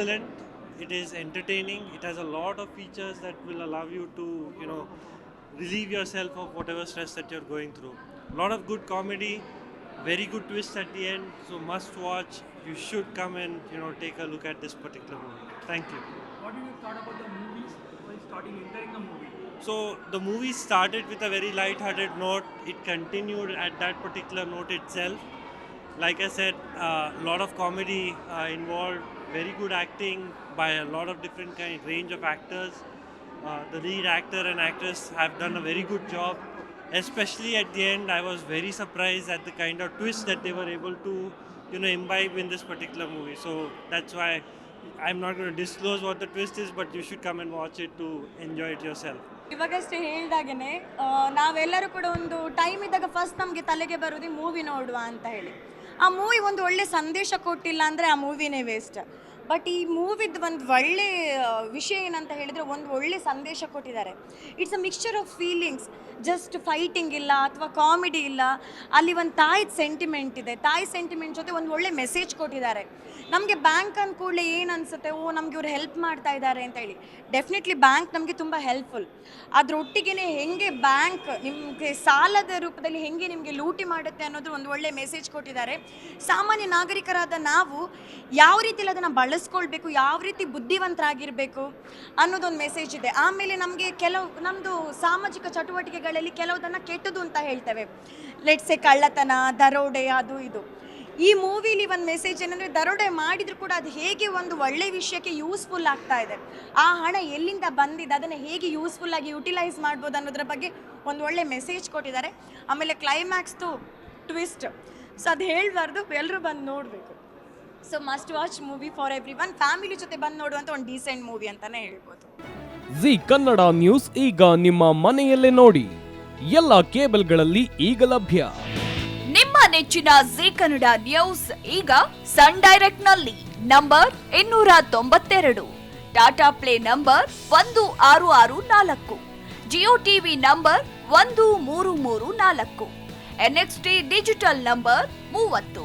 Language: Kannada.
excellent. It is entertaining. It has a lot of features that will allow you to, you know, relieve yourself of whatever stress that you're going through. A lot of good comedy, very good twist at the end. So must watch. You should come and you know take a look at this particular movie. Thank you. What did you thought about the movies while starting entering the movie? So the movie started with a very light-hearted note. It continued at that particular note itself. Like I said, a lot of comedy uh, involved, very good acting by a lot of different kind range of actors. Uh, the lead actor and actress have done a very good job. Especially at the end, I was very surprised at the kind of twist that they were able to, you know, imbibe in this particular movie. So that's why I'm not going to disclose what the twist is, but you should come and watch it to enjoy it yourself. ಇವಾಗಷ್ಟೇ ಹೇಳ್ದಾಗೇನೆ ಆ, ನಾವೆಲ್ಲರೂ ಕೂಡ ಒಂದು ಟೈಮ್ ಇದ್ದಾಗ ಫಸ್ಟ್ ನಮಗೆ ತಲೆಗೆ ಬರೋದು ಮೂವಿ ನೋಡುವ ಅಂತ ಹೇಳಿ ಆ ಮೂವಿ ಒಂದು ಒಳ್ಳೆ ಸಂದೇಶ ಕೊಟ್ಟಿಲ್ಲ ಅಂದರೆ ಆ ಮೂವಿನೇ ವೇಸ್ಟ್ ಬಟ್ ಈ ಮೂವಿದು ಒಂದು ಒಳ್ಳೆ ವಿಷಯ ಏನಂತ ಹೇಳಿದರೆ ಒಂದು ಒಳ್ಳೆ ಸಂದೇಶ ಕೊಟ್ಟಿದ್ದಾರೆ. It's a mixture of feelings just fighting ಇಲ್ಲ ಅಥವಾ ಕಾಮಿಡಿ ಇಲ್ಲ. ಅಲ್ಲಿ ಒಂದು ತಾಯಿದ ಸೆಂಟಿಮೆಂಟ್ ಇದೆ. ತಾಯಿ ಸೆಂಟಿಮೆಂಟ್ ಜೊತೆ ಒಂದು ಒಳ್ಳೆ ಮೆಸೇಜ್ ಕೊಟ್ಟಿದ್ದಾರೆ. ನಮಗೆ ಬ್ಯಾಂಕ್ ಅಂದ ಕೂಡಲೇ ಏನು ಅನ್ಸುತ್ತೆ? ಓ, ನಮಗೆ ಇವ್ರು ಹೆಲ್ಪ್ ಮಾಡ್ತಾ ಇದ್ದಾರೆ ಅಂತ ಹೇಳಿ. ಡೆಫಿನೆಟ್ಲಿ ಬ್ಯಾಂಕ್ ನಮಗೆ ತುಂಬ ಹೆಲ್ಪ್ಫುಲ್ ಅದರೊಟ್ಟಿಗೆ ಹೆಂಗೆ ಬ್ಯಾಂಕ್ ನಿಮಗೆ ಸಾಲದ ರೂಪದಲ್ಲಿ ಹೆಂಗೆ ನಿಮಗೆ ಲೂಟಿ ಮಾಡುತ್ತೆ ಅನ್ನೋದು ಒಂದು ಒಳ್ಳೆ ಮೆಸೇಜ್ ಕೊಟ್ಟಿದ್ದಾರೆ. ಸಾಮಾನ್ಯ ನಾಗರಿಕರಾದ ನಾವು ಯಾವ ರೀತಿಯಲ್ಲಿ ಅದನ್ನು ಬಳಸ್ಕೊಳ್ಬೇಕು ಯಾವ ರೀತಿ ಬುದ್ಧಿವಂತರಾಗಿರಬೇಕು ಅನ್ನೋದೊಂದು ಮೆಸೇಜ್ ಇದೆ. ಆಮೇಲೆ ನಮಗೆ ಕೆಲವು ನಮ್ಮದು ಸಾಮಾಜಿಕ ಚಟುವಟಿಕೆಗಳಲ್ಲಿ ಕೆಲವುದನ್ನು ಕೆಟ್ಟದು ಅಂತ ಹೇಳ್ತೇವೆ. ಲೆಟ್ಸೆ ಕಳ್ಳತನ, ದರೋಡೆ, ಅದು ಇದು. ಈ ಮೂವಿಲಿ ಒಂದು ಮೆಸೇಜ್ ಏನಂದರೆ, ದರೋಡೆ ಮಾಡಿದ್ರು ಕೂಡ ಅದು ಹೇಗೆ ಒಂದು ಒಳ್ಳೆ ವಿಷಯಕ್ಕೆ ಯೂಸ್ಫುಲ್ ಆಗ್ತಾ ಇದೆ. ಆ ಹಣ ಎಲ್ಲಿಂದ ಬಂದಿದೆ, ಅದನ್ನು ಹೇಗೆ ಯೂಸ್ಫುಲ್ ಆಗಿ ಯುಟಿಲೈಸ್ ಮಾಡ್ಬೋದು ಅನ್ನೋದ್ರ ಬಗ್ಗೆ ಒಂದು ಒಳ್ಳೆ ಮೆಸೇಜ್ ಕೊಟ್ಟಿದ್ದಾರೆ. ಆಮೇಲೆ ಕ್ಲೈಮ್ಯಾಕ್ಸ್ದು ಟ್ವಿಸ್ಟ್ ಸೊ ಅದು ಹೇಳಬಾರ್ದು ಎಲ್ಲರೂ ಬಂದು ನೋಡಬೇಕು. So must watch movie for everyone family ಜೊತೆ ಬಂದು ನೋಡುವಂತ ಒಂದು ಡೀಸೆಂಟ್ ಮೂವಿ ಅಂತಾನೆ ಹೇಳ್ಬೋದು. ಜಿ ಕನ್ನಡ ನ್ಯೂಸ್ ಈಗ ನಿಮ್ಮ ಮನೆಯಲ್ಲೇ ನೋಡಿ. ಎಲ್ಲ ಕೇಬಲ್ಗಳಲ್ಲಿ ಈಗ ಲಭ್ಯ. ನಿಮ್ಮ ನೆಚ್ಚಿನ ಜಿ ಕನ್ನಡ ನ್ಯೂಸ್ ಈಗ ಸನ್ ಡೈರೆಕ್ಟ್ನಲ್ಲಿ ನಂಬರ್ ಇನ್ನೂರ ತೊಂಬತ್ತೆರಡು. ಟಾಟಾ ಪ್ಲೇ ನಂಬರ್ ಒಂದು ಆರು ಆರು ನಾಲ್ಕು. ಜಿಯೋ ಟಿವಿ ನಂಬರ್ ಒಂದು ಮೂರು ಮೂರು ನಾಲ್ಕು. ಎನ್ಎಕ್ಸ್ಟಿ ಡಿಜಿಟಲ್ ನಂಬರ್ ಮೂವತ್ತು.